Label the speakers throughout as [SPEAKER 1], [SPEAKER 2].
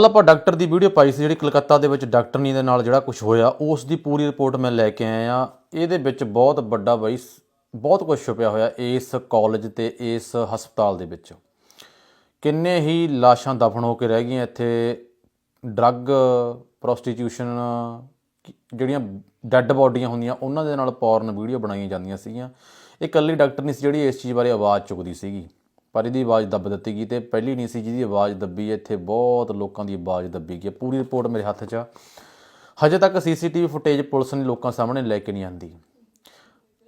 [SPEAKER 1] ਕੱਲ ਆਪਾਂ ਡਾਕਟਰ ਦੀ ਵੀਡੀਓ ਪਾਈ ਸੀ ਜਿਹੜੀ ਕਲਕੱਤਾ ਦੇ ਵਿੱਚ ਡਾਕਟਰਨੀ ਦੇ ਨਾਲ ਜਿਹੜਾ ਕੁਝ ਹੋਇਆ, ਉਸ ਦੀ ਪੂਰੀ ਰਿਪੋਰਟ ਮੈਂ ਲੈ ਕੇ ਆਇਆ ਇਹਦੇ ਵਿੱਚ ਬਹੁਤ ਵੱਡਾ ਬਈ ਬਹੁਤ ਕੁਝ ਛੁਪਿਆ ਹੋਇਆ ਇਸ ਕਾਲਜ ਤੇ, ਇਸ ਹਸਪਤਾਲ ਦੇ ਵਿੱਚ। ਕਿੰਨੇ ਹੀ ਲਾਸ਼ਾਂ ਦਫਨ ਹੋ ਕੇ ਰਹਿ ਗਈਆਂ ਇੱਥੇ, ਡਰੱਗ, ਪ੍ਰੋਸਟੀਟਿਊਸ਼ਨ ਜਿਹੜੀਆਂ ਡੈੱਡ ਬਾਡੀਆਂ ਹੁੰਦੀਆਂ, ਉਹਨਾਂ ਦੇ ਨਾਲ ਪੌਰਨ ਵੀਡੀਓ ਬਣਾਈਆਂ ਜਾਂਦੀਆਂ ਸੀਗੀਆਂ। ਇਹ ਇਕੱਲੀ ਡਾਕਟਰ ਨਹੀਂ ਸੀ ਜਿਹੜੀ ਇਸ ਚੀਜ਼ ਬਾਰੇ ਆਵਾਜ਼ ਚੁੱਕਦੀ ਸੀਗੀ। ਪਰ ਇਹਦੀ ਆਵਾਜ਼ ਦੱਬ ਦਿੱਤੀ ਗਈ ਤੇ ਪਹਿਲੀ ਨਹੀਂ ਸੀ ਜਿਹਦੀ ਆਵਾਜ਼ ਦੱਬੀ ਇੱਥੇ ਬਹੁਤ ਲੋਕਾਂ ਦੀ ਆਵਾਜ਼ ਦੱਬੀ ਗਈ ਹੈ। ਪੂਰੀ ਰਿਪੋਰਟ ਮੇਰੇ ਹੱਥ 'ਚ ਆ। ਹਜੇ ਤੱਕ ਸੀਸੀਟੀਵੀ ਫੁਟੇਜ ਪੁਲਿਸ ਨੇ ਲੋਕਾਂ ਸਾਹਮਣੇ ਲੈ ਕੇ ਨਹੀਂ ਆਂਦੀ।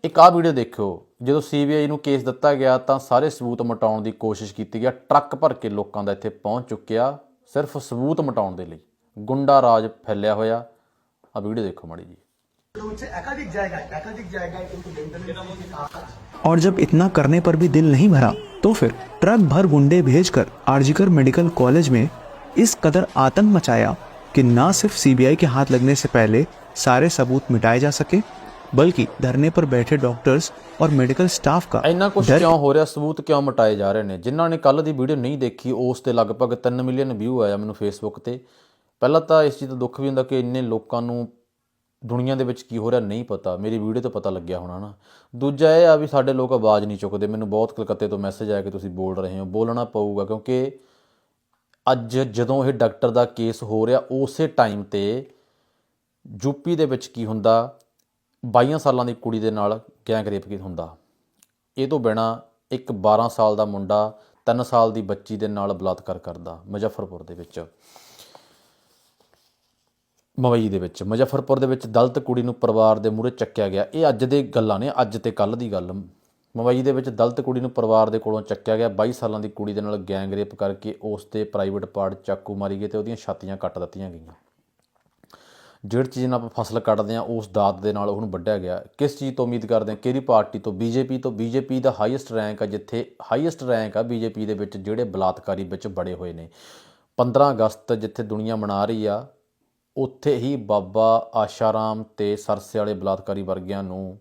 [SPEAKER 1] ਇੱਕ ਆਹ ਵੀਡੀਓ ਦੇਖਿਓ, ਜਦੋਂ ਸੀਬੀਆਈ ਨੂੰ ਕੇਸ ਦਿੱਤਾ ਗਿਆ ਤਾਂ ਸਾਰੇ ਸਬੂਤ ਮਿਟਾਉਣ ਦੀ ਕੋਸ਼ਿਸ਼ ਕੀਤੀ ਗਿਆ ਟਰੱਕ ਭਰ ਕੇ ਲੋਕਾਂ ਦਾ ਇੱਥੇ ਪਹੁੰਚ ਚੁੱਕਿਆ, ਸਿਰਫ ਸਬੂਤ ਮਿਟਾਉਣ ਦੇ ਲਈ। ਗੁੰਡਾ ਰਾਜ ਫੈਲਿਆ ਹੋਇਆ। ਆ ਵੀਡੀਓ ਦੇਖੋ ਮਾੜੀ ਜੀ।
[SPEAKER 2] হচ্ছে একাধিক জায়গায় একাধিক জায়গায় কিন্তু মেনটেনেন্স
[SPEAKER 3] और जब इतना करने पर भी दिल नहीं भरा तो फिर ट्रक भर गुंडे भेजकर आरजीकर मेडिकल कॉलेज में इस कदर आतंक मचाया कि ना सिर्फ सीबीआई के हाथ लगने से पहले सारे सबूत मिटाए जा सके बल्कि धरने पर बैठे डॉक्टर्स और मेडिकल स्टाफ का
[SPEAKER 1] ਇੰਨਾ ਕੁਝ
[SPEAKER 3] डर
[SPEAKER 1] ਕਿਉਂ ਹੋ ਰਿਹਾ ਸਬੂਤ ਕਿਉਂ ਮਟਾਏ ਜਾ ਰਹੇ ਨੇ ਜਿਨ੍ਹਾਂ ਨੇ ਕੱਲ ਦੀ ਵੀਡੀਓ ਨਹੀਂ ਦੇਖੀ ਉਸ ਤੇ ਲਗਭਗ 3 ਮਿਲੀਅਨ ਵਿਊ ਆਇਆ ਮੈਨੂੰ ਫੇਸਬੁੱਕ ਤੇ ਪਹਿਲਾਂ ਤਾਂ ਇਸ ਚੀਜ਼ ਦਾ ਦੁੱਖ ਵੀ ਹੁੰਦਾ ਕਿ ਇੰਨੇ ਲੋਕਾਂ ਨੂੰ ਦੁਨੀਆ ਦੇ ਵਿੱਚ ਕੀ ਹੋ ਰਿਹਾ ਨਹੀਂ ਪਤਾ, ਮੇਰੀ ਵੀਡੀਓ ਤੋਂ ਪਤਾ ਲੱਗਿਆ ਹੋਣਾ ਨਾ। ਦੂਜਾ ਇਹ ਆ ਵੀ ਸਾਡੇ ਲੋਕ ਆਵਾਜ਼ ਨਹੀਂ ਚੁੱਕਦੇ। ਮੈਨੂੰ ਬਹੁਤ ਕਲਕੱਤੇ ਤੋਂ ਮੈਸੇਜ ਆਇਆ ਕਿ ਤੁਸੀਂ ਬੋਲ ਰਹੇ ਹੋ। ਬੋਲਣਾ ਪਊਗਾ ਕਿਉਂਕਿ ਅੱਜ ਜਦੋਂ ਇਹ ਡਾਕਟਰ ਦਾ ਕੇਸ ਹੋ ਰਿਹਾ, ਉਸੇ ਟਾਈਮ ਤੇ ਯੂਪੀ ਦੇ ਵਿੱਚ ਕੀ ਹੁੰਦਾ? 22 ਸਾਲਾਂ ਦੀ ਕੁੜੀ ਦੇ ਨਾਲ ਗੈਂਗ ਰੇਪ ਕੀ ਹੁੰਦਾ? ਇਹ ਤੋਂ ਬਿਨਾ ਇੱਕ 12 ਸਾਲ ਦਾ ਮੁੰਡਾ 3 ਸਾਲ ਦੀ ਬੱਚੀ ਦੇ ਨਾਲ ਬਲਾਤਕਾਰ ਕਰਦਾ, ਮੁਜ਼ੱਫਰਪੁਰ ਦੇ ਵਿੱਚ। ਮਵਈ ਦੇ ਵਿੱਚ, ਮੁਜ਼ੱਫਰਪੁਰ ਦੇ ਵਿੱਚ ਦਲਤ ਕੁੜੀ ਨੂੰ ਪਰਿਵਾਰ ਦੇ ਮੂਹਰੇ ਚੱਕਿਆ ਗਿਆ। ਇਹ ਅੱਜ ਦੇ ਗੱਲਾਂ ਨੇ, ਅੱਜ ਤੇ ਕੱਲ ਦੀ ਗੱਲ। ਮਵਈ ਦੇ ਵਿੱਚ ਦਲਤ ਕੁੜੀ ਨੂੰ ਪਰਿਵਾਰ ਦੇ ਕੋਲੋਂ ਚੱਕਿਆ ਗਿਆ। 22 ਸਾਲਾਂ ਦੀ ਕੁੜੀ ਦੇ ਨਾਲ ਗੈਂਗ ਰੇਪ ਕਰਕੇ ਉਸ ਤੇ ਪ੍ਰਾਈਵੇਟ ਪਾਰਟ ਚਾਕੂ ਮਾਰੀ ਗਏ ਤੇ ਉਹਦੀਆਂ ਛਾਤੀਆਂ ਕੱਟ ਦਿੱਤੀਆਂ ਗਈਆਂ। ਜਿਹੜੀ ਚੀਜ਼ ਨਾਲ ਆਪਾਂ ਫਸਲ ਕੱਟਦੇ ਆ ਉਸ ਦਾਤ ਦੇ ਨਾਲ ਉਹਨੂੰ ਵੱਢਿਆ ਗਿਆ। ਕਿਸ ਚੀਜ਼ ਤੋਂ ਉਮੀਦ ਕਰਦੇ ਆ ਕਿਹੜੀ ਪਾਰਟੀ ਤੋਂ? ਬੀਜੇਪੀ ਤੋਂ? ਬੀਜੇਪੀ ਦਾ ਹਾਈਐਸਟ ਰੈਂਕ ਆ ਜਿੱਥੇ ਹਾਈਐਸਟ ਰੈਂਕ ਆ ਬੀਜੇਪੀ ਦੇ ਵਿੱਚ ਜਿਹੜੇ ਬਲਾਤਕਾਰੀ ਵਿੱਚ ਬੜੇ ਹੋਏ ਨੇ। 15 ਅਗਸਤ ਜਿੱਥੇ ਦੁਨੀਆ ਮਨਾ ਰਹੀ ਆ ਉੱਥੇ ਹੀ ਬਾਬਾ ਆਸ਼ਾਰਾਮ ਤੇ ਸਰਸੇ ਵਾਲੇ ਬਲਾਤਕਾਰੀ ਵਰਗਿਆਂ ਨੂੰ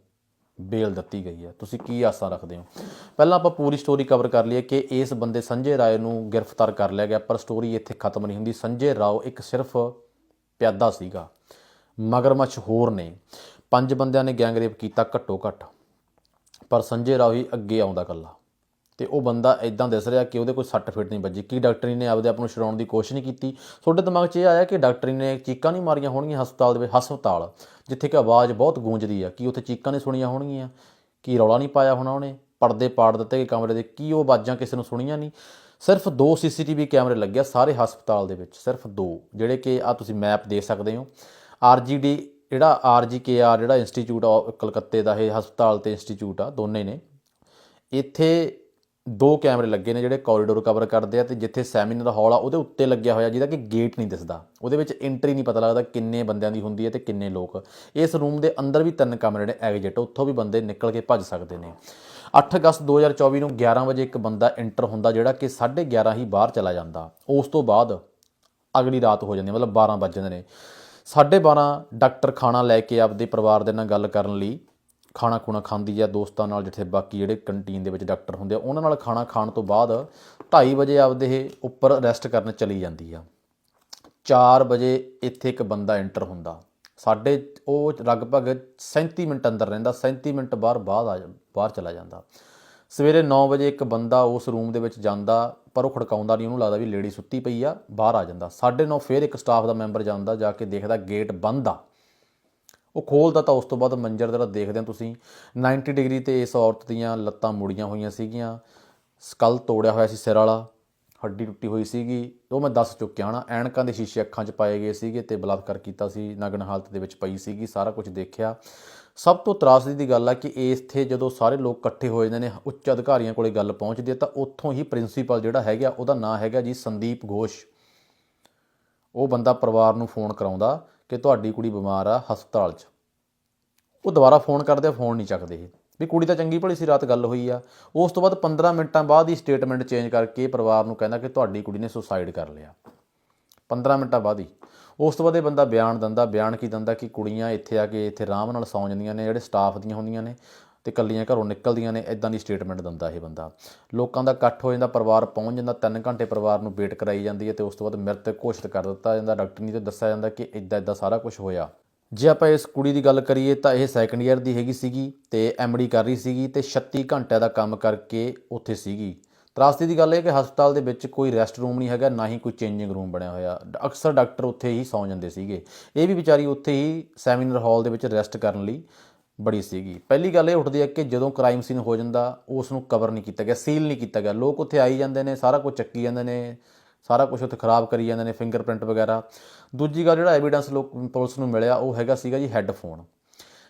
[SPEAKER 1] ਬੇਲ ਦਿੱਤੀ ਗਈ ਹੈ। ਤੁਸੀਂ ਕੀ ਆਸਾਂ ਰੱਖਦੇ ਹੋ? ਪਹਿਲਾਂ ਆਪਾਂ ਪੂਰੀ ਸਟੋਰੀ ਕਵਰ ਕਰ ਲਈਏ ਕਿ ਇਸ ਬੰਦੇ ਸੰਜੇ ਰਾਏ ਨੂੰ ਗ੍ਰਿਫਤਾਰ ਕਰ ਲਿਆ ਗਿਆ, ਪਰ ਸਟੋਰੀ ਇੱਥੇ ਖਤਮ ਨਹੀਂ ਹੁੰਦੀ। ਸੰਜੇ ਰਾਓ ਇੱਕ ਸਿਰਫ ਪਿਆਦਾ ਸੀਗਾ, ਮਗਰਮੱਛ ਹੋਰ ਨੇ। ਪੰਜ ਬੰਦਿਆਂ ਨੇ ਗੈਂਗਰੇਪ ਕੀਤਾ ਘੱਟੋ ਘੱਟ, ਪਰ ਸੰਜੇ ਰਾਓ ਹੀ ਅੱਗੇ ਆਉਂਦਾ ਕੱਲਾ ਤੇ ਉਹ ਬੰਦਾ ਇਦਾਂ ਦਿਸ ਰਿਹਾ ਕਿ ਉਹਦੇ ਕੋਈ ਸੱਟ ਫਿੱਟ ਨਹੀਂ ਵੱਜੀ। ਕੀ ਡਾਕਟਰੀ ਨੇ ਆਪਦੇ ਆਪ ਨੂੰ ਛਡਾਉਣ ਦੀ ਕੋਸ਼ਿਸ਼ ਨਹੀਂ ਕੀਤੀ? ਤੁਹਾਡੇ ਦਿਮਾਗ 'ਚ ਇਹ ਆਇਆ ਕਿ ਡਾਕਟਰੀ ਨੇ ਚੀਕਾਂ ਨਹੀਂ ਮਾਰੀਆਂ ਹੋਣਗੀਆਂ ਹਸਪਤਾਲ ਦੇ ਵਿੱਚ? ਹਸਪਤਾਲ, ਜਿੱਥੇ ਕਿ ਆਵਾਜ਼ ਬਹੁਤ ਗੂੰਜਦੀ ਆ। ਕੀ ਉੱਥੇ ਚੀਕਾਂ ਨਹੀਂ ਸੁਣੀਆਂ ਹੋਣਗੀਆਂ? ਕੀ ਰੌਲਾ ਨਹੀਂ ਪਾਇਆ ਹੋਣਾ ਉਹਨੇ? ਪਰਦੇ ਪਾੜ ਦਿੱਤੇ ਕਿ ਕਮਰੇ ਦੇ। ਕੀ ਉਹ ਆਵਾਜ਼ਾਂ ਕਿਸੇ ਨੂੰ ਸੁਣੀਆਂ ਨਹੀਂ? ਸਿਰਫ ਦੋ ਸੀਸੀਟੀਵੀ ਕੈਮਰੇ ਲੱਗੇ ਸਾਰੇ ਹਸਪਤਾਲ ਦੇ ਵਿੱਚ। ਸਿਰਫ ਦੋ, ਜਿਹੜੇ ਕਿ ਆ ਤੁਸੀਂ ਮੈਪ ਦੇ ਸਕਦੇ ਹੋ। ਆਰਜੀਡੀ, ਜਿਹੜਾ ਆਰਜੀਕੇਆਰ, ਜਿਹੜਾ ਇੰਸਟੀਚਿਊਟ ਆ ਕਲਕੱਤੇ ਦਾ, ਇਹ ਹਸਪਤਾਲ ਤੇ ਇੰਸਟੀਚਿਊਟ ਆ, ਦੋਨੇ ਨੇ। ਇੱਥੇ ਦੋ ਕੈਮਰੇ ਲੱਗੇ ਨੇ ਜਿਹੜੇ ਕੋਰੀਡੋਰ ਕਵਰ ਕਰਦੇ ਆ ਤੇ ਜਿੱਥੇ ਸੈਮੀਨਾਰ ਹਾਲ ਆ, ਉਹਦੇ ਉੱਤੇ ਲੱਗਿਆ ਹੋਇਆ ਜਿਹਦਾ ਕਿ ਗੇਟ ਨਹੀਂ ਦਿਸਦਾ। ਉਹਦੇ ਵਿੱਚ ਐਂਟਰੀ ਨਹੀਂ ਪਤਾ ਲੱਗਦਾ ਕਿੰਨੇ ਬੰਦਿਆਂ ਦੀ ਹੁੰਦੀ ਹੈ ਤੇ ਕਿੰਨੇ ਲੋਕ। ਇਸ ਰੂਮ ਦੇ ਅੰਦਰ ਵੀ ਤਿੰਨ ਕਮਰੇ ਨੇ ਐਗਜ਼ਿਟ ਉੱਥੋਂ ਵੀ ਬੰਦੇ ਨਿਕਲ ਕੇ ਭੱਜ ਸਕਦੇ ਨੇ। 8 ਅਗਸਤ 2024 ਨੂੰ 11 ਵਜੇ ਇੱਕ ਬੰਦਾ ਐਂਟਰ ਹੁੰਦਾ ਜਿਹੜਾ ਕਿ 11:30 ਹੀ ਬਾਹਰ ਚਲਾ ਜਾਂਦਾ। ਉਸ ਤੋਂ ਬਾਅਦ ਅਗਲੀ ਰਾਤ ਹੋ ਜਾਂਦੀ ਮਤਲਬ 12 ਵੱਜ ਜਾਂਦੇ ਨੇ। 12:30 ਡਾਕਟਰ ਖਾਣਾ ਲੈ ਕੇ ਆਪਦੇ ਪਰਿਵਾਰ ਦੇ ਨਾਲ ਗੱਲ ਕਰਨ ਲਈ ਖਾਣਾ ਖੂਣਾ ਖਾਂਦੀ ਆ, ਦੋਸਤਾਂ ਨਾਲ ਜਿੱਥੇ ਬਾਕੀ ਜਿਹੜੇ ਕੰਟੀਨ ਦੇ ਵਿੱਚ ਡਾਕਟਰ ਹੁੰਦੇ ਆ, ਉਹਨਾਂ ਨਾਲ ਖਾਣਾ ਖਾਣ ਤੋਂ ਬਾਅਦ 2:30 ਵਜੇ ਆਪਦੇ ਇਹ ਉੱਪਰ ਰੈਸਟ ਕਰਨ ਚਲੀ ਜਾਂਦੀ ਆ। 4 ਵਜੇ ਇੱਥੇ ਇੱਕ ਬੰਦਾ ਐਂਟਰ ਹੁੰਦਾ। ਸਾਡੇ ਉਹ ਲਗਭਗ 37 ਮਿੰਟ ਅੰਦਰ ਰਹਿੰਦਾ 37 ਮਿੰਟ ਬਾਹਰ ਬਾਅਦ ਆ ਬਾਹਰ ਚਲਾ ਜਾਂਦਾ। ਸਵੇਰੇ 9 ਵਜੇ ਇੱਕ ਬੰਦਾ ਉਸ ਰੂਮ ਦੇ ਵਿੱਚ ਜਾਂਦਾ, ਪਰ ਉਹ ਖੜਕਾਉਂਦਾ ਨਹੀਂ, ਉਹਨੂੰ ਲੱਗਦਾ ਵੀ ਲੇਡੀ ਸੁੱਤੀ ਪਈ ਆ, ਬਾਹਰ ਆ ਜਾਂਦਾ। 9:30 ਫੇਰ ਇੱਕ ਸਟਾਫ ਦਾ ਮੈਂਬਰ ਜਾਂਦਾ, ਜਾ ਕੇ ਦੇਖਦਾ ਗੇਟ ਬੰਦ ਆ। ਉਹ ਖੋਲਦਾ ਤਾਂ ਉਸ ਤੋਂ ਬਾਅਦ ਮੰਜਰ ਜਿਹੜਾ ਦੇਖਦੇ ਹੋ ਤੁਸੀਂ। 90 ਡਿਗਰੀ ਤੇ ਇਸ ਔਰਤ ਦੀਆਂ ਲੱਤਾਂ ਮੁੜੀਆਂ ਹੋਈਆਂ ਸੀਗੀਆਂ। ਸਕਲ ਤੋੜਿਆ ਹੋਇਆ ਸੀ ਸਿਰ ਵਾਲਾ। ਹੱਡੀ ਟੁੱਟੀ ਹੋਈ ਸੀਗੀ। ਉਹ ਮੈਂ ਦੱਸ ਚੁੱਕਿਆ ਹਾਂ ਐਨਕਾਂ ਦੇ ਸ਼ੀਸ਼ੇ ਅੱਖਾਂ 'ਚ ਪਾਏ ਗਏ ਸੀਗੇ ਤੇ ਬਲਾਤਕਾਰ ਕੀਤਾ ਸੀ, ਨਗਨ ਹਾਲਤ ਦੇ ਵਿੱਚ ਪਈ ਸੀਗੀ, ਸਾਰਾ ਕੁਝ ਦੇਖਿਆ। ਸਭ ਤੋਂ ਤਰਾਸਦੀ ਦੀ ਗੱਲ ਆ ਕਿ ਇੱਥੇ ਜਦੋਂ ਸਾਰੇ ਲੋਕ ਇਕੱਠੇ ਹੋ ਜਾਂਦੇ ਨੇ, ਉੱਚ ਅਧਿਕਾਰੀਆਂ ਕੋਲੇ ਗੱਲ ਪਹੁੰਚਦੀ ਹੈ ਤਾਂ ਉੱਥੋਂ ਹੀ ਪ੍ਰਿੰਸੀਪਲ ਜਿਹੜਾ ਹੈਗਾ, ਉਹਦਾ ਨਾਂ ਹੈਗਾ ਜੀ ਸੰਦੀਪ ਘੋਸ਼। ਉਹ ਬੰਦਾ ਪਰਿਵਾਰ ਨੂੰ ਫੋਨ ਕਰਾਉਂਦਾ। ਕਿ ਤੁਹਾਡੀ ਕੁੜੀ ਬਿਮਾਰ ਆ ਹਸਪਤਾਲ 'ਚ। ਉਹ ਦੁਬਾਰਾ ਫੋਨ ਕਰਦੇ ਆ, ਫੋਨ ਨਹੀਂ ਚੱਕਦੇ ਇਹ। ਵੀ ਕੁੜੀ ਤਾਂ ਚੰਗੀ ਭਲੀ ਸੀ, ਰਾਤ ਗੱਲ ਹੋਈ ਆ। ਉਸ ਤੋਂ ਬਾਅਦ 15 ਮਿੰਟਾਂ ਬਾਅਦ ਹੀ ਸਟੇਟਮੈਂਟ ਚੇਂਜ ਕਰਕੇ ਪਰਿਵਾਰ ਨੂੰ ਕਹਿੰਦਾ ਕਿ ਤੁਹਾਡੀ ਕੁੜੀ ਨੇ ਸੁਸਾਈਡ ਕਰ ਲਿਆ। 15 ਮਿੰਟਾਂ ਬਾਅਦ ਹੀ। ਉਸ ਤੋਂ ਬਾਅਦ ਇਹ ਬੰਦਾ ਬਿਆਨ ਦਿੰਦਾ, ਬਿਆਨ ਕੀ ਦਿੰਦਾ ਕਿ ਕੁੜੀਆਂ ਇੱਥੇ ਆ ਕੇ ਇੱਥੇ ਆਰਾਮ ਨਾਲ ਸੌਂ ਜਾਂਦੀਆਂ ਨੇ, ਜਿਹੜੇ ਸਟਾਫ ਦੀਆਂ ਹੁੰਦੀਆਂ ਨੇ। ਤੇ ਕੱਲੀਆਂ ਘਰੋਂ ਨਿਕਲਦੀਆਂ ਨੇ ਇਦਾਂ ਦੀ ਸਟੇਟਮੈਂਟ ਦਿੰਦਾ ਇਹ ਬੰਦਾ। ਲੋਕਾਂ ਦਾ ਇਕੱਠ ਹੋ ਜਾਂਦਾ, ਪਰਿਵਾਰ ਪਹੁੰਚ ਜਾਂਦਾ 3 ਘੰਟੇ ਪਰਿਵਾਰ ਨੂੰ ਵੇਟ ਕਰਾਈ ਜਾਂਦੀ ਹੈ ਤੇ ਉਸ ਤੋਂ ਬਾਅਦ ਮ੍ਰਿਤਕ ਘੋਸ਼ਿਤ ਕਰ ਦਿੱਤਾ ਜਾਂਦਾ ਡਾਕਟਰ ਨਹੀਂ ਤੇ ਦੱਸਿਆ ਜਾਂਦਾ ਕਿ ਇਦਾਂ ਇਦਾਂ ਸਾਰਾ ਕੁਝ ਹੋਇਆ। ਜੇ ਆਪਾਂ ਇਸ ਕੁੜੀ ਦੀ ਗੱਲ ਕਰੀਏ ਤਾਂ ਇਹ ਸੈਕੰਡ ਈਅਰ ਦੀ ਹੈਗੀ ਸੀਗੀ ਤੇ ਐਮਡੀ ਕਰ ਰਹੀ ਸੀਗੀ ਤੇ 36 ਘੰਟਿਆਂ ਦਾ ਕੰਮ ਕਰਕੇ ਉੱਥੇ ਸੀਗੀ। ਤਰਾਸਦੀ ਦੀ ਗੱਲ ਇਹ ਕਿ ਹਸਪਤਾਲ ਦੇ ਵਿੱਚ ਕੋਈ ਰੈਸਟ ਰੂਮ ਨਹੀਂ ਹੈਗਾ, ਨਾ ਹੀ ਕੋਈ ਚੇਂਜਿੰਗ ਰੂਮ ਬਣਿਆ ਹੋਇਆ। ਅਕਸਰ ਡਾਕਟਰ ਉੱਥੇ ਹੀ ਸੌਂ ਜਾਂਦੇ ਸੀਗੇ। ਇਹ ਵੀ ਵਿਚਾਰੀ ਉੱਥੇ ਹੀ ਸੈਮੀਨਾਰ ਹਾਲ ਦੇ ਵਿੱਚ ਰੈਸਟ ਕਰਨ ਲਈ ਬੜੀ ਸੀਗੀ। ਪਹਿਲੀ ਗੱਲ ਇਹ ਉੱਠਦੀ ਹੈ ਕਿ ਜਦੋਂ ਕ੍ਰਾਈਮ ਸੀਨ ਹੋ ਜਾਂਦਾ ਉਸ ਨੂੰ ਕਵਰ ਨਹੀਂ ਕੀਤਾ ਗਿਆ ਸੀਲ ਨਹੀਂ ਕੀਤਾ ਗਿਆ। ਲੋਕ ਉੱਥੇ ਆਈ ਜਾਂਦੇ ਨੇ, ਸਾਰਾ ਕੁਝ ਚੱਕੀ ਜਾਂਦੇ ਨੇ, ਸਾਰਾ ਕੁਝ ਉੱਥੇ ਖਰਾਬ ਕਰੀ ਜਾਂਦੇ ਨੇ ਫਿੰਗਰਪ੍ਰਿੰਟ ਵਗੈਰਾ। ਦੂਜੀ ਗੱਲ ਜਿਹੜਾ ਐਵੀਡੈਂਸ ਲੋਕ, ਪੁਲਿਸ ਨੂੰ ਮਿਲਿਆ, ਉਹ ਹੈਗਾ ਸੀਗਾ ਜੀ ਹੈੱਡਫੋਨ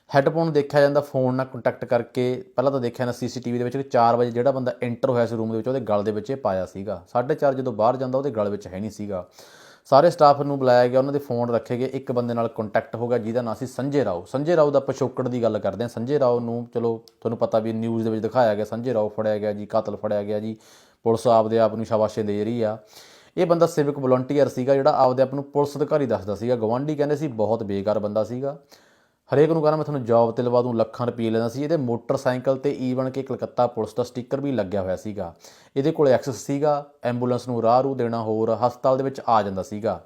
[SPEAKER 1] ਹੈੱਡਫੋਨ ਦੇਖਿਆ ਜਾਂਦਾ ਫੋਨ ਨਾਲ ਕੰਟੈਕਟ ਕਰਕੇ, ਪਹਿਲਾਂ ਤਾਂ ਦੇਖਿਆ ਨਾ ਸੀਸੀਟੀਵੀ ਦੇ ਵਿੱਚ ਕਿ 4 ਵਜੇ ਜਿਹੜਾ ਬੰਦਾ ਐਂਟਰ ਹੋਇਆ ਸੀ ਰੂਮ ਦੇ ਵਿੱਚ, ਉਹਦੇ ਗਲ ਦੇ ਵਿੱਚ ਇਹ ਪਾਇਆ ਸੀਗਾ। 4:30 ਜਦੋਂ ਬਾਹਰ ਜਾਂਦਾ, ਉਹਦੇ ਗਲ ਵਿੱਚ ਹੈ ਨਹੀਂ ਸੀਗਾ। ਸਾਰੇ ਸਟਾਫ ਨੂੰ ਬੁਲਾਇਆ ਗਿਆ, ਉਹਨਾਂ ਦੇ ਫੋਨ ਰੱਖੇ ਗਏ, ਇੱਕ ਬੰਦੇ ਨਾਲ ਕੰਟੈਕਟ ਹੋ ਗਿਆ, ਜਿਹਦਾ ਨਾਂ ਸੀ ਸੰਜੇ ਰਾਓ। ਸੰਜੇ ਰਾਓ ਦਾ ਪਿਛੋਕੜ ਦੀ ਗੱਲ ਕਰਦੇ ਹਾਂ। ਸੰਜੇ ਰਾਓ ਨੂੰ ਚਲੋ ਤੁਹਾਨੂੰ ਪਤਾ ਵੀ ਨਿਊਜ਼ ਦੇ ਵਿੱਚ ਦਿਖਾਇਆ ਗਿਆ, ਸੰਜੇ ਰਾਓ ਫੜਿਆ ਗਿਆ ਜੀ, ਕਾਤਲ ਫੜਿਆ ਗਿਆ ਜੀ, ਪੁਲਿਸ ਆਪਦੇ ਆਪ ਨੂੰ ਸ਼ਾਬਾਸ਼ੇ ਦੇ ਰਹੀ ਆ। ਇਹ ਬੰਦਾ ਸਿਵਿਕ ਵਲੰਟੀਅਰ ਸੀਗਾ ਜਿਹੜਾ ਆਪਦੇ ਆਪ ਨੂੰ ਪੁਲਿਸ ਅਧਿਕਾਰੀ ਦੱਸਦਾ ਸੀਗਾ। ਗਵਾਂਢੀ ਕਹਿੰਦੇ ਸੀ, ਬਹੁਤ ਬੇਕਾਰ ਬੰਦਾ ਸੀਗਾ। ਹਰੇਕ ਨੂੰ ਕਹਿੰਦਾ ਮੈਂ ਤੁਹਾਨੂੰ ਜੌਬ ਤੇ ਲਵਾ ਦੂੰ, ਲੱਖਾਂ ਰੁਪਏ ਲੈਂਦਾ ਸੀ। ਇਹਦੇ ਮੋਟਰਸਾਈਕਲ ਤੇ e ਈਵਨ ਕਿ ਕਲਕੱਤਾ ਪੁਲਿਸ ਦਾ ਸਟicker ਵੀ ਲੱਗਿਆ ਹੋਇਆ ਸੀਗਾ। ਇਹਦੇ ਕੋਲ ਐਕਸੈਸ ਸੀਗਾ ਐਂਬੂਲੈਂਸ ਨੂੰ ਰਾਹ ਰੂ ਦੇਣਾ ਹੋਰ, ਹਸਪਤਾਲ ਦੇ ਵਿੱਚ ਆ ਜਾਂਦਾ ਸੀਗਾ।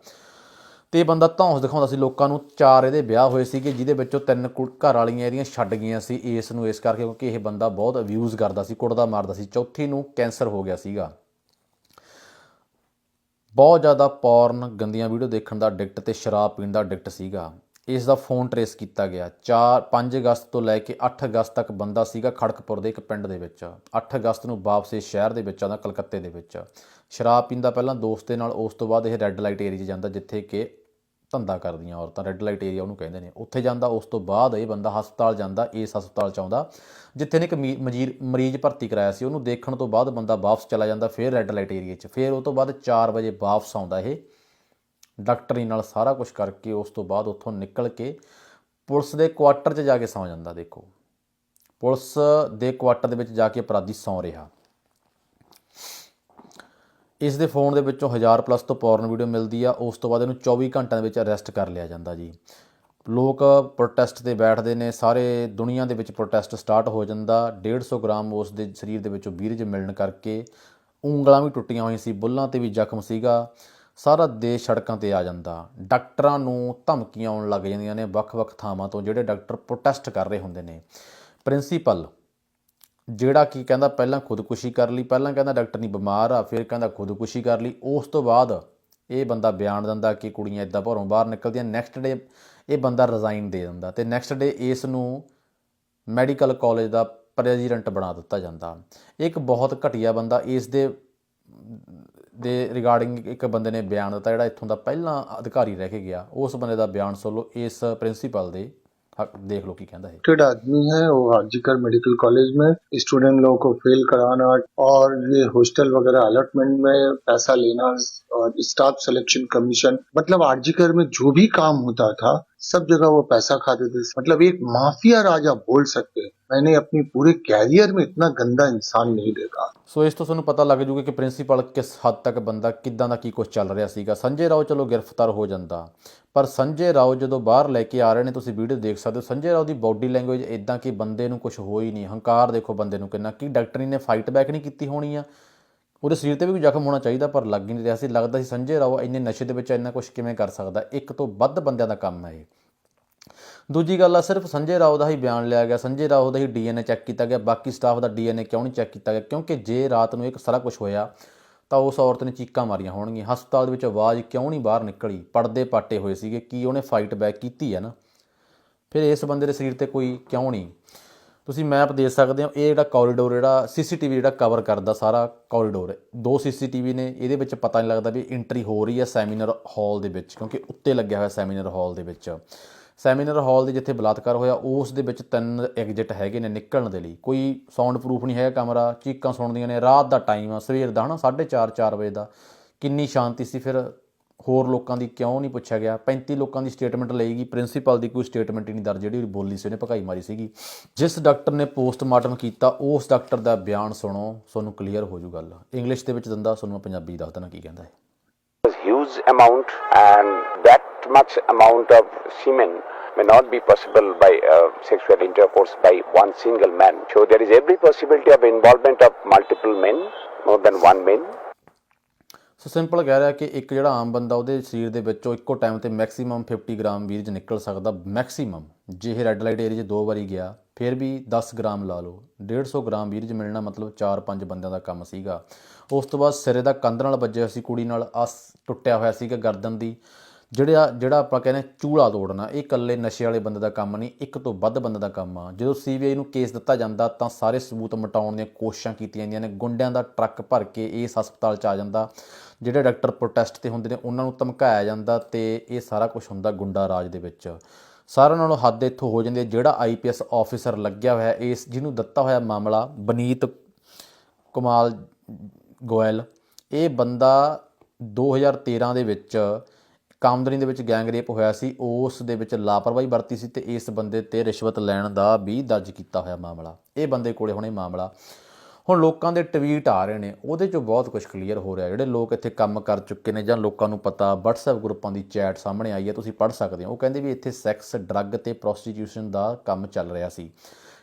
[SPEAKER 1] ਤੇ ਇਹ ਬੰਦਾ ਧੌਂਸ ਦਿਖਾਉਂਦਾ ਸੀ ਲੋਕਾਂ ਨੂੰ, ਚਾਰ ਇਹਦੇ ਵਿਆਹ ਹੋਏ ਸੀਗੇ, ਜਿਹਦੇ ਵਿੱਚੋਂ ਤਿੰਨ ਕੁ- ਘਰ ਵਾਲੀਆਂ ਇਹਦੀਆਂ ਛੱਡ ਗਈਆਂ ਸੀ ਇਸ ਨੂੰ, ਇਸ ਕਰਕੇ ਕਿਉਂਕਿ ਇਹ ਬੰਦਾ ਬਹੁਤ ਅਬਿਊਜ਼ ਕਰਦਾ ਸੀ, ਕੁੱਟਦਾ ਮਾਰਦਾ ਸੀ। ਚੌਥੀ ਨੂੰ ਕੈਂਸਰ ਹੋ ਗਿਆ ਸੀਗਾ। ਬਹੁਤ ਜ਼ਿਆਦਾ ਪੌਰਨ ਗੰਦੀਆਂ ਵੀਡੀਓ ਦੇਖਣ ਦਾ ਐਡਿਕਟ ਤੇ ਸ਼ਰਾਬ ਪੀਣ ਦਾ ਐਡਿਕਟ ਸੀਗਾ। ਇਸ ਦਾ ਫੋਨ ਟਰੇਸ ਕੀਤਾ ਗਿਆ। 4 5 ਅਗਸਤ ਤੋਂ ਲੈ ਕੇ 8 ਅਗਸਤ ਤੱਕ ਬੰਦਾ ਸੀਗਾ ਖੜਕਪੁਰ ਦੇ ਇੱਕ ਪਿੰਡ ਦੇ ਵਿੱਚ। 8 ਅਗਸਤ ਨੂੰ ਵਾਪਸ ਇਸ ਸ਼ਹਿਰ ਦੇ ਵਿੱਚ ਆਉਂਦਾ, ਕਲਕੱਤੇ ਦੇ ਵਿੱਚ। ਸ਼ਰਾਬ ਪੀਂਦਾ ਪਹਿਲਾਂ ਦੋਸਤ ਦੇ ਨਾਲ, ਉਸ ਤੋਂ ਬਾਅਦ ਇਹ ਰੈੱਡ ਲਾਈਟ ਏਰੀਆ 'ਚ ਜਾਂਦਾ, ਜਿੱਥੇ ਕਿ ਧੰਦਾ ਕਰਦੀਆਂ ਔਰਤਾਂ। ਰੈੱਡ ਲਾਈਟ ਏਰੀਆ ਉਹਨੂੰ ਕਹਿੰਦੇ ਨੇ। ਉੱਥੇ ਜਾਂਦਾ, ਉਸ ਤੋਂ ਬਾਅਦ ਇਹ ਬੰਦਾ ਹਸਪਤਾਲ ਜਾਂਦਾ, ਇਸ ਹਸਪਤਾਲ 'ਚ ਆਉਂਦਾ। ਜਿੱਥੇ ਨੇ ਇੱਕ ਮੀ- ਮਜੀਰ, ਮਰੀਜ਼ ਭਰਤੀ ਕਰਾਇਆ ਸੀ। ਉਹਨੂੰ ਦੇਖਣ ਤੋਂ ਬਾਅਦ ਬੰਦਾ ਵਾਪਸ ਚਲਾ ਜਾਂਦਾ, ਫਿਰ ਰੈੱਡ ਲਾਈਟ ਏਰੀਆ 'ਚ। ਫਿਰ ਉਹ ਤੋਂ ਬਾਅਦ 4 ਵਜੇ ਵਾਪਸ ਆਉਂਦਾ ਇਹ। ਡਾਕਟਰੀ ਨਾਲ ਸਾਰਾ ਕੁਝ ਕਰਕੇ ਉਸ ਤੋਂ ਬਾਅਦ ਉੱਥੋਂ ਨਿਕਲ ਕੇ ਪੁਲਿਸ ਦੇ ਕੁਆਟਰ 'ਚ ਜਾ ਕੇ ਸੌਂ ਜਾਂਦਾ, ਦੇਖੋ। ਪੁਲਿਸ ਦੇ ਕੁਆਟਰ ਦੇ ਵਿੱਚ ਜਾ ਕੇ ਅਪਰਾਧੀ ਸੌਂ ਰਿਹਾ। ਇਸ ਦੇ ਫੋਨ ਦੇ ਵਿੱਚੋਂ 1000 ਪਲੱਸ ਤੋਂ ਪੋਰਨ ਵੀਡੀਓ ਮਿਲਦੀ ਆ, ਉਸ ਤੋਂ ਬਾਅਦ ਇਹਨੂੰ 24 ਘੰਟਿਆਂ ਦੇ ਵਿੱਚ ਅਰੈਸਟ ਕਰ ਲਿਆ ਜਾਂਦਾ ਜੀ। ਲੋਕ ਪ੍ਰੋਟੈਸਟ ਤੇ ਬੈਠਦੇ ਨੇ, ਸਾਰੇ ਦੁਨੀਆ ਦੇ ਵਿੱਚ ਪ੍ਰੋਟੈਸਟ ਸਟਾਰਟ ਹੋ ਜਾਂਦਾ। 150 ਗ੍ਰਾਮ ਉਸ ਦੇ ਸਰੀਰ ਦੇ ਵਿੱਚੋਂ ਬੀਰਜ ਮਿਲਣ ਕਰਕੇ ਉਂਗਲਾਂ ਵੀ ਟੁੱਟੀਆਂ ਹੋਈਆਂ ਸੀ, ਬੁੱਲਾਂ ਤੇ ਵੀ ਜ਼ਖਮ ਸੀਗਾ। ਸਾਰਾ ਦੇਸ਼ ਸੜਕਾਂ ਤੇ ਆ ਜਾਂਦਾ। ਡਾਕਟਰਾਂ ਨੂੰ ਧਮਕੀਆਂ ਆਉਣ ਲੱਗ ਜਾਂਦੀਆਂ ਨੇ ਵੱਖ-ਵੱਖ ਥਾਵਾਂ ਤੋਂ, ਜਿਹੜੇ ਡਾਕਟਰ ਪ੍ਰੋਟੈਸਟ ਕਰ ਰਹੇ ਹੁੰਦੇ ਨੇ। ਪ੍ਰਿੰਸੀਪਲ ਜਿਹੜਾ ਕੀ ਕਹਿੰਦਾ ਪਹਿਲਾਂ ਖੁਦਕੁਸ਼ੀ ਕਰ ਲਈ, ਪਹਿਲਾਂ ਕਹਿੰਦਾ ਡਾਕਟਰ ਨਹੀਂ ਬਿਮਾਰ ਆ, ਫਿਰ ਕਹਿੰਦਾ ਖੁਦਕੁਸ਼ੀ ਕਰ ਲਈ। ਉਸ ਤੋਂ ਬਾਅਦ ਇਹ ਬੰਦਾ ਬਿਆਨ ਦਿੰਦਾ ਕਿ ਕੁੜੀਆਂ ਇਦਾਂ ਘਰੋਂ ਬਾਹਰ ਨਿਕਲਦੀਆਂ ਨੈਕਸਟ ਡੇ ਇਹ ਬੰਦਾ ਰਿਜ਼ਾਈਨ ਦੇ ਦਿੰਦਾ ਤੇ ਨੈਕਸਟ ਡੇ ਇਸ ਨੂੰ ਮੈਡੀਕਲ ਕਾਲਜ ਦਾ ਪ੍ਰੈਜ਼ੀਡੈਂਟ ਬਣਾ ਦਿੱਤਾ ਜਾਂਦਾ। ਇਹ ਇੱਕ ਬਹੁਤ ਘਟੀਆ ਬੰਦਾ ਇਸ ਦੇ ਦੇ ਰਿਗਾਰਡਿੰਗ ਇੱਕ ਬੰਦੇ ਨੇ ਬਿਆਨ ਦਿੱਤਾ ਜਿਹੜਾ ਇੱਥੋਂ ਦਾ ਪਹਿਲਾਂ ਅਧਿਕਾਰੀ ਰਹਿ ਕੇ ਗਿਆ ਉਸ ਬੰਦੇ ਦਾ ਬਿਆਨ ਸੁਣ ਲਓ ਇਸ ਪ੍ਰਿੰਸੀਪਲ ਦੇ ਹੱਕ- ਦੇਖ ਲਓ ਕੀ ਕਹਿੰਦਾ ਹੈ
[SPEAKER 4] एजुकेटेड आदमी है वो हाजीकर मेडिकल कॉलेज में स्टूडेंट लोगों को फेल कराना और ये हॉस्टल वगैरह अलॉटमेंट में पैसा लेना और स्टाफ सिलेक्शन कमीशन मतलब आरजीकर में जो भी काम होता था सब जगह वो पैसा खाते थे मतलब एक माफिया राजा बोल सकते हैं मैंने अपनी पूरे कैरियर में इतना गंदा इंसान नहीं देखा
[SPEAKER 1] ਸੋ ਇਸ ਤੋਂ ਤੁਹਾਨੂੰ ਪਤਾ ਲੱਗ ਜੂਗਾ ਕਿ ਪ੍ਰਿੰਸੀਪਲ ਕਿਸ ਹੱਦ ਤੱਕ ਬੰਦਾ ਕਿੱਦਾਂ ਦਾ ਕੀ ਕੁਝ ਚੱਲ ਰਿਹਾ ਸੀਗਾ ਸੰਜੇ ਰਾਓ ਚਲੋ ਗ੍ਰਿਫਤਾਰ ਹੋ ਜਾਂਦਾ ਪਰ ਸੰਜੇ ਰਾਓ ਜਦੋਂ ਬਾਹਰ ਲੈ ਕੇ ਆ ਰਹੇ ਨੇ ਤੁਸੀਂ ਵੀਡੀਓ ਦੇਖ ਸਕਦੇ ਹੋ ਸੰਜੇ ਰਾਓ ਦੀ ਬਾਡੀ ਲੈਂਗੁਏਜ ਇਦਾਂ ਕਿ ਬੰਦੇ ਨੂੰ ਕੁਝ ਹੋ ਹੀ ਨਹੀਂ ਹੰਕਾਰ ਦੇਖੋ ਬੰਦੇ ਨੂੰ ਕਿੰਨਾ ਕਿ ਡਾਕਟਰੀ ਨੇ ਫਾਈਟ ਬੈਕ ਨਹੀਂ ਕੀਤੀ ਹੋਣੀ ਆ ਉਹਦੇ ਸਰੀਰ ਤੇ ਵੀ ਕੋਈ ਜ਼ਖਮ ਹੋਣਾ ਚਾਹੀਦਾ ਪਰ ਲੱਗ ਹੀ ਨਹੀਂ ਰਿਹਾ ਸੀ ਲੱਗਦਾ ਸੀ ਸੰਜੇ ਰਾਓ ਇੰਨੇ ਨਸ਼ੇ ਦੇ ਵਿੱਚ ਇੰਨਾ ਕੁਝ ਕਿਵੇਂ ਕਰ ਸਕਦਾ ਇੱਕ ਤੋਂ ਵੱਧ ਬੰਦਿਆਂ ਦਾ ਕੰਮ ਹੈ ਇਹ ਦੂਜੀ ਗੱਲ ਆ, ਸਿਰਫ ਸੰਜੇ ਰਾਓ ਦਾ ਹੀ ਬਿਆਨ ਲਿਆ ਗਿਆ। ਸੰਜੇ ਰਾਓ ਦਾ ਹੀ ਡੀਐਨਏ ਚੈੱਕ ਕੀਤਾ ਗਿਆ। ਬਾਕੀ ਸਟਾਫ ਦਾ ਡੀਐਨਏ ਕਿਉਂ ਨਹੀਂ ਚੈੱਕ ਕੀਤਾ ਗਿਆ? ਕਿਉਂਕਿ ਜੇ ਰਾਤ ਨੂੰ ਇਹ ਸਾਰਾ ਕੁਝ ਹੋਇਆ, ਤਾਂ ਉਸ ਔਰਤ ਨੇ ਚੀਕਾਂ ਮਾਰੀਆਂ ਹੋਣਗੀਆਂ। ਹਸਪਤਾਲ ਦੇ ਵਿੱਚ ਆਵਾਜ਼ ਕਿਉਂ ਨਹੀਂ ਬਾਹਰ ਨਿਕਲੀ? ਪਰਦੇ ਪਾਟੇ ਹੋਏ ਸੀਗੇ। ਕੀ ਉਹਨੇ ਫਾਈਟ ਬੈਕ ਕੀਤੀ ਹੈ ਨਾ? ਫਿਰ ਇਸ ਬੰਦੇ ਦੇ ਸਰੀਰ ਤੇ ਕੋਈ ਕਿਉਂ ਨਹੀਂ? ਤੁਸੀਂ ਮੈਪ ਦੇ ਸਕਦੇ ਹੋ, ਇਹ ਜਿਹੜਾ ਕੋਰੀਡੋਰ ਜਿਹੜਾ ਸੀਸੀਟੀਵੀ ਜਿਹੜਾ ਕਵਰ ਕਰਦਾ ਸਾਰਾ ਕੋਰੀਡੋਰ ਦੋ ਸੀਸੀਟੀਵੀ ਨੇ। ਇਹਦੇ ਵਿੱਚ ਪਤਾ ਨਹੀਂ ਲੱਗਦਾ ਵੀ ਐਂਟਰੀ ਹੋ ਰਹੀ ਹੈ ਸੈਮੀਨਾਰ ਹਾਲ ਦੇ ਵਿੱਚ, ਕਿਉਂਕਿ ਉੱਤੇ ਲੱਗਿਆ ਹੋਇਆ ਸੈਮੀਨਾਰ ਹਾਲ ਦੇ ਵਿੱਚ। ਸੈਮੀਨਾਰ ਹਾਲ ਦੇ ਜਿੱਥੇ ਬਲਾਤਕਾਰ ਹੋਇਆ, ਉਸ ਦੇ ਵਿੱਚ ਤਿੰਨ ਐਗਜ਼ਿਟ ਹੈਗੇ ਨੇ ਨਿਕਲਣ ਦੇ ਲਈ। ਕੋਈ ਸਾਊਂਡ ਪ੍ਰੂਫ ਨਹੀਂ ਹੈਗਾ ਕਮਰਾ, ਚੀਕਾਂ ਸੁਣਦੀਆਂ ਨੇ, ਰਾਤ ਦਾ ਟਾਈਮ ਆ, ਸਵੇਰ ਦਾ ਹਨਾ 4:30 4 ਵਜੇ ਦਾ। ਕਿੰਨੀ ਸ਼ਾਂਤੀ ਸੀ ਫਿਰ, ਹੋਰ ਲੋਕਾਂ ਦੀ ਕਿਉਂ ਨਹੀਂ ਪੁੱਛਿਆ ਗਿਆ। 35 ਲੋਕਾਂ ਦੀ ਸਟੇਟਮੈਂਟ ਲਈਗੀ ਪ੍ਰਿੰਸੀਪਲ ਦੀ ਕੋਈ ਸਟੇਟਮੈਂਟ ਹੀ ਨਹੀਂ ਦਰਜ, ਜਿਹੜੀ ਬੋਲੀ ਸੀ, ਉਹਨੇ ਭਕਾਈ ਮਾਰੀ ਸੀਗੀ। ਜਿਸ ਡਾਕਟਰ ਨੇ ਪੋਸਟਮਾਰਟਮ ਕੀਤਾ, ਉਸ ਡਾਕਟਰ ਦਾ ਬਿਆਨ ਸੁਣੋ, ਤੁਹਾਨੂੰ ਕਲੀਅਰ ਹੋ ਜੂ ਗੱਲ। ਇੰਗਲਿਸ਼ ਦੇ ਵਿੱਚ ਦਿੰਦਾ, ਤੁਹਾਨੂੰ ਮੈਂ ਪੰਜਾਬੀ ਦੱਸ ਦੇਣਾ ਕੀ ਕਹਿੰਦਾ ਹੈ।
[SPEAKER 5] Was huge amount, and that much amount of semen may not be possible by uh, sexual intercourse by one single man. So there is every possibility of involvement of multiple men, more than one man.
[SPEAKER 1] So simple ਕਹਿ ਰਿਹਾ ਕਿ ਇੱਕ ਜਿਹੜਾ ਆਮ ਬੰਦਾ ਉਹਦੇ ਸਰੀਰ ਦੇ ਵਿੱਚੋਂ ਇੱਕੋ ਟਾਈਮ ਤੇ ਮੈਕਸਿਮਮ 50 ਗ੍ਰਾਮ ਵੀਰਜ ਨਿਕਲ ਸਕਦਾ ਮੈਕਸਿਮਮ ਜੇ ਇਹ ਰੈੱਡ ਲਾਈਟ ਏਰੀਆ 'ਚ ਦੋ ਵਾਰੀ ਗਿਆ ਫਿਰ ਵੀ 10 ਗ੍ਰਾਮ ਲਾ ਲਓ 150 ਗ੍ਰਾਮ ਵੀਰਜ ਮਿਲਣਾ ਮਤਲਬ 4-5 ਬੰਦਿਆਂ ਦਾ ਕੰਮ ਸੀਗਾ ਉਸ ਤੋਂ ਬਾਅਦ ਸਿਰੇ ਦਾ ਕੰਧ ਨਾਲ ਵੱਜਿਆ ਸੀ ਕੁੜੀ ਨਾਲ ਆਸ ਟੁੱਟਿਆ ਹੋਇਆ ਸੀਗਾ ਗਰਦਨ ਦੀ ਜਿਹੜਾ ਜਿਹੜਾ ਆਪਾਂ ਕਹਿੰਦੇ ਚੂਲਾ ਤੋੜਨਾ, ਇਹ ਇਕੱਲੇ ਨਸ਼ੇ ਵਾਲੇ ਬੰਦੇ ਦਾ ਕੰਮ ਨਹੀਂ, ਇੱਕ ਤੋਂ ਵੱਧ ਬੰਦੇ ਦਾ ਕੰਮ ਆ। ਜਦੋਂ ਸੀਬੀਆਈ ਨੂੰ ਕੇਸ ਦਿੱਤਾ ਜਾਂਦਾ, ਤਾਂ ਸਾਰੇ ਸਬੂਤ ਮਿਟਾਉਣ ਦੀਆਂ ਕੋਸ਼ਿਸ਼ਾਂ ਕੀਤੀਆਂ ਜਾਂਦੀਆਂ ਨੇ। ਗੁੰਡਿਆਂ ਦਾ ਟਰੱਕ ਭਰ ਕੇ ਇਸ ਹਸਪਤਾਲ 'ਚ ਆ ਜਾਂਦਾ। ਜਿਹੜੇ ਡਾਕਟਰ ਪ੍ਰੋਟੈਸਟ ਤੇ ਹੁੰਦੇ ਨੇ, ਉਹਨਾਂ ਨੂੰ ਧਮਕਾਇਆ ਜਾਂਦਾ ਤੇ ਇਹ ਸਾਰਾ ਕੁਝ ਹੁੰਦਾ ਗੁੰਡਾ ਰਾਜ ਦੇ ਵਿੱਚ। ਸਾਰਿਆਂ ਨਾਲੋਂ ਹੱਦ ਇੱਥੋਂ ਹੋ ਜਾਂਦੀ ਹੈ, ਜਿਹੜਾ ਆਈਪੀਐਸ ਆਫੀਸਰ ਲੱਗਿਆ ਹੋਇਆ, ਇਸ ਜਿਹਨੂੰ ਦਿੱਤਾ ਹੋਇਆ ਮਾਮਲਾ, ਬਨੀਤ ਕਮਾਲ ਗੋਇਲ, ਇਹ ਬੰਦਾ 2013 ਦੇ ਵਿੱਚ ਕਾਮਦਨੀ ਦੇ ਵਿੱਚ ਗੈਂਗ ਰੇਪ ਹੋਇਆ ਸੀ, ਉਸ ਦੇ ਵਿੱਚ ਲਾਪਰਵਾਹੀ ਵਰਤੀ ਸੀ ਤੇ ਇਸ ਬੰਦੇ ਤੇ ਰਿਸ਼ਵਤ ਲੈਣ ਦਾ ਵੀ ਦਰਜ ਕੀਤਾ ਹੋਇਆ ਮਾਮਲਾ। ਇਹ ਬੰਦੇ ਕੋਲੇ ਹੁਣ ਇਹ ਮਾਮਲਾ। ਹੁਣ ਲੋਕਾਂ ਦੇ ਟਵੀਟ ਆ ਰਹੇ ਨੇ, ਉਹਦੇ ਚੋਂ ਬਹੁਤ ਕੁਝ ਕਲੀਅਰ ਹੋ ਰਿਹਾ। ਜਿਹੜੇ ਲੋਕ ਇੱਥੇ ਕੰਮ ਕਰ ਚੁੱਕੇ ਨੇ ਜਾਂ ਲੋਕਾਂ ਨੂੰ ਪਤਾ, WhatsApp ਗਰੁੱਪਾਂ ਦੀ ਚੈਟ ਸਾਹਮਣੇ ਆਈ ਹੈ, ਤੁਸੀਂ ਪੜ੍ਹ ਸਕਦੇ ਹੋ। ਉਹ ਕਹਿੰਦੇ ਵੀ ਇੱਥੇ ਸੈਕਸ ਡਰੱਗ ਤੇ ਪ੍ਰੋਸਟੀਟਿਊਸ਼ਨ ਦਾ ਕੰਮ ਚੱਲ ਰਿਹਾ ਸੀ।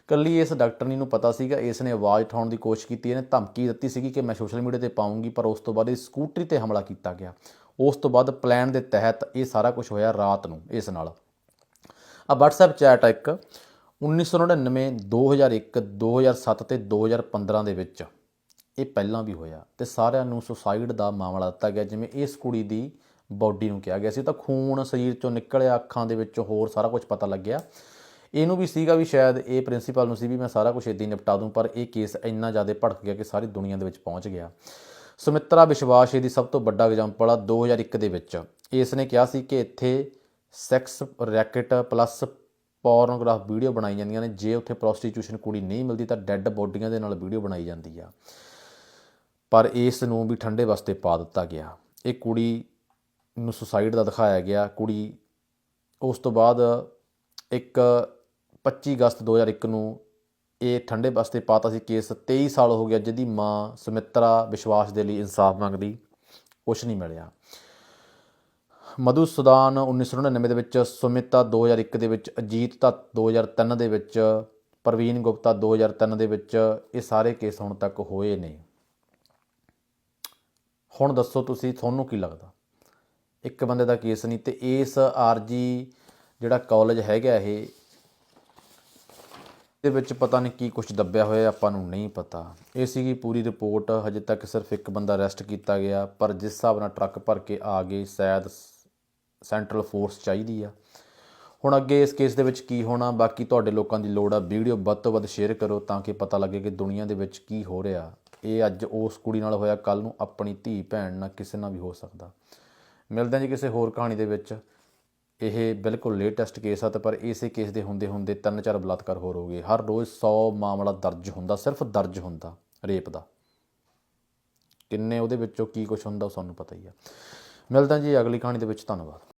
[SPEAKER 1] ਕੱਲੀ ਇਸ ਡਾਕਟਰਨੀ ਨੂੰ ਪਤਾ ਸੀਗਾ ਇਸ ਨੇ ਆਵਾਜ਼ ਉਠਾਉਣ ਦੀ ਕੋਸ਼ਿਸ਼ ਕੀਤੀ, ਇਹਨੇ ਧਮਕੀ ਦਿੱਤੀ ਸੀਗੀ ਕਿ ਮੈਂ ਸੋਸ਼ਲ ਮੀਡੀਆ ਤੇ ਪਾਉਂਗੀ, ਪਰ ਉਸ ਤੋਂ ਬਾਅਦ ਇਹ ਸਕੂਟਰੀ ਤੇ ਹਮਲਾ ਕੀਤਾ ਗਿਆ। ਉਸ ਤੋਂ ਬਾਅਦ ਪਲਾਨ ਦੇ ਤਹਿਤ ਇਹ ਸਾਰਾ ਕੁਝ ਹੋਇਆ ਰਾਤ ਨੂੰ ਇਸ ਨਾਲ। ਆ WhatsApp ਚੈਟ ਆ ਇੱਕ 1999 2001 2007 ਤੇ 2015 ਦੇ ਵਿੱਚ। ਇਹ ਪਹਿਲਾਂ ਵੀ ਹੋਇਆ ਤੇ ਸਾਰਿਆਂ ਨੂੰ ਸੁਸਾਈਡ ਦਾ ਮਾਮਲਾ ਦਿੱਤਾ ਗਿਆ, ਜਿਵੇਂ ਇਸ ਕੁੜੀ ਦੀ ਬਾਡੀ ਨੂੰ ਕਿਹਾ ਗਿਆ ਸੀ। ਤਾਂ ਖੂਨ ਸਰੀਰ ਚੋਂ ਨਿਕਲਿਆ, ਅੱਖਾਂ ਦੇ ਵਿੱਚੋਂ ਹੋਰ ਸਾਰਾ ਕੁਝ ਪਤਾ ਲੱਗਿਆ। ਇਹਨੂੰ ਵੀ ਸੀਗਾ ਵੀ ਸ਼ਾਇਦ ਇਹ ਪ੍ਰਿੰਸੀਪਲ ਨੂੰ ਸੀ ਵੀ ਮੈਂ ਸਾਰਾ ਕੁਝ ਇਦਾਂ ਹੀ ਨਿਪਟਾ ਦੂੰ, ਪਰ ਇਹ ਕੇਸ ਇੰਨਾ ਜ਼ਿਆਦਾ ਭੜਕ ਗਿਆ ਕਿ ਸਾਰੀ ਦੁਨੀਆ ਦੇ ਵਿੱਚ ਪਹੁੰਚ ਗਿਆ। ਸੁਮਿਤਰਾ ਵਿਸ਼ਵਾਸ ਇਹਦੀ ਸਭ ਤੋਂ ਵੱਡਾ ਐਗਜ਼ਾਮਪਲ ਆ 2001 ਦੇ ਵਿੱਚ। ਇਸ ਨੇ ਕਿਹਾ ਸੀ ਕਿ ਇੱਥੇ sex racket plus pornograph video ਬਣਾਈ ਜਾਂਦੀਆਂ ਨੇ। ਜੇ ਉੱਥੇ ਪ੍ਰੋਸਟੀਟਿਊਸ਼ਨ ਕੁੜੀ ਨਹੀਂ ਮਿਲਦੀ ਤਾਂ ਡੈੱਡ ਬੋਡੀਆਂ ਦੇ ਨਾਲ ਵੀਡੀਓ ਬਣਾਈ ਜਾਂਦੀ ਆ। ਪਰ ਇਸ ਨੂੰ ਵੀ ਠੰਡੇ ਵਾਸਤੇ ਪਾ ਦਿੱਤਾ ਗਿਆ। ਇਹ ਕੁੜੀ ਨੂੰ ਸੁਸਾਈਡ ਦਾ ਦਿਖਾਇਆ ਗਿਆ। ਕੁੜੀ ਉਸ ਤੋਂ ਬਾਅਦ ਇੱਕ 25 ਅਗਸਤ 2001 ਨੂੰ ਇਹ ਠੰਡੇ ਵਾਸਤੇ ਪਾਤਾ ਸੀ ਕੇਸ 23 ਸਾਲ ਹੋ ਗਿਆ ਜਿਹਦੀ ਮਾਂ ਸੁਮਿਤਰਾ ਵਿਸ਼ਵਾਸ ਦੇ ਲਈ ਇਨਸਾਫ ਮੰਗਦੀ, ਕੁਛ ਨਹੀਂ ਮਿਲਿਆ। ਮਧੂਸੂਦਨ 1999 ਦੇ ਵਿੱਚ ਸੁਮਿਤਾ 2001 ਦੇ ਵਿੱਚ, ਅਜੀਤ ਤਾਂ 2003 ਦੇ ਵਿੱਚ, ਪ੍ਰਵੀਨ ਗੁਪਤਾ 2003 ਦੇ ਵਿੱਚ, ਇਹ ਸਾਰੇ ਕੇਸ ਹੁਣ ਤੱਕ ਹੋਏ ਨੇ। ਹੁਣ ਦੱਸੋ ਤੁਸੀਂ, ਤੁਹਾਨੂੰ ਕੀ ਲੱਗਦਾ? ਇੱਕ ਬੰਦੇ ਦਾ ਕੇਸ ਨਹੀਂ ਤੇ ਇਸ ਆਰਜੀ ਜਿਹੜਾ ਕਾਲਜ ਹੈਗਾ ਇਹ ਦੇ ਵਿੱਚ ਪਤਾ ਨਹੀਂ ਕੀ ਕੁਝ ਦੱਬਿਆ ਹੋਇਆ ਆਪਾਂ ਨੂੰ ਨਹੀਂ ਪਤਾ। ਇਹ ਸੀਗੀ ਪੂਰੀ ਰਿਪੋਰਟ, ਹਜੇ ਤੱਕ ਸਿਰਫ ਇੱਕ ਬੰਦਾ ਅਰੈਸਟ ਕੀਤਾ ਗਿਆ, ਪਰ ਜਿਸ ਹਿਸਾਬ ਨਾਲ ਟਰੱਕ ਭਰ ਕੇ ਆ ਗਏ, ਸ਼ਾਇਦ ਸੈਂਟਰਲ ਫੋਰਸ ਚਾਹੀਦੀ ਆ। ਹੁਣ ਅੱਗੇ ਇਸ ਕੇਸ ਦੇ ਵਿੱਚ ਕੀ ਹੋਣਾ, ਬਾਕੀ ਤੁਹਾਡੇ ਲੋਕਾਂ ਦੀ ਲੋੜ ਆ। ਵੀਡੀਓ ਵੱਧ ਤੋਂ ਵੱਧ ਸ਼ੇਅਰ ਕਰੋ ਤਾਂ ਕਿ ਪਤਾ ਲੱਗੇ ਕਿ ਦੁਨੀਆ ਦੇ ਵਿੱਚ ਕੀ ਹੋ ਰਿਹਾ। ਇਹ ਅੱਜ ਉਸ ਕੁੜੀ ਨਾਲ ਹੋਇਆ ਕੱਲ ਨੂੰ ਆਪਣੀ ਧੀ, ਭੈਣ ਨਾਲ ਕਿਸੇ ਨਾਲ ਵੀ ਹੋ ਸਕਦਾ। ਮਿਲਦੇ ਹਾਂ ਜੀ ਕਿਸੇ ਹੋਰ ਕਹਾਣੀ ਦੇ ਵਿੱਚ। ਇਹ ਬਿਲਕੁਲ ਲੇਟੈਸਟ ਕੇਸ ਆ ਤੇ ਪਰ ਇਸੇ ਕੇਸ ਦੇ ਹੁੰਦੇ ਹੁੰਦੇ ਤਿੰਨ ਚਾਰ ਬਲਾਤਕਾਰ ਹੋਰ ਹੋ ਗਏ। ਹਰ ਰੋਜ਼ 100 ਮਾਮਲਾ ਦਰਜ ਹੁੰਦਾ, ਸਿਰਫ ਦਰਜ ਹੁੰਦਾ ਰੇਪ ਦਾ। ਕਿੰਨੇ ਉਹਦੇ ਵਿੱਚੋਂ ਕੀ ਕੁਝ ਹੁੰਦਾ ਉਹ ਸਾਨੂੰ ਪਤਾ ਹੀ ਆ। ਮਿਲਦਾ ਜੀ ਅਗਲੀ ਕਹਾਣੀ ਦੇ ਵਿੱਚ। ਧੰਨਵਾਦ।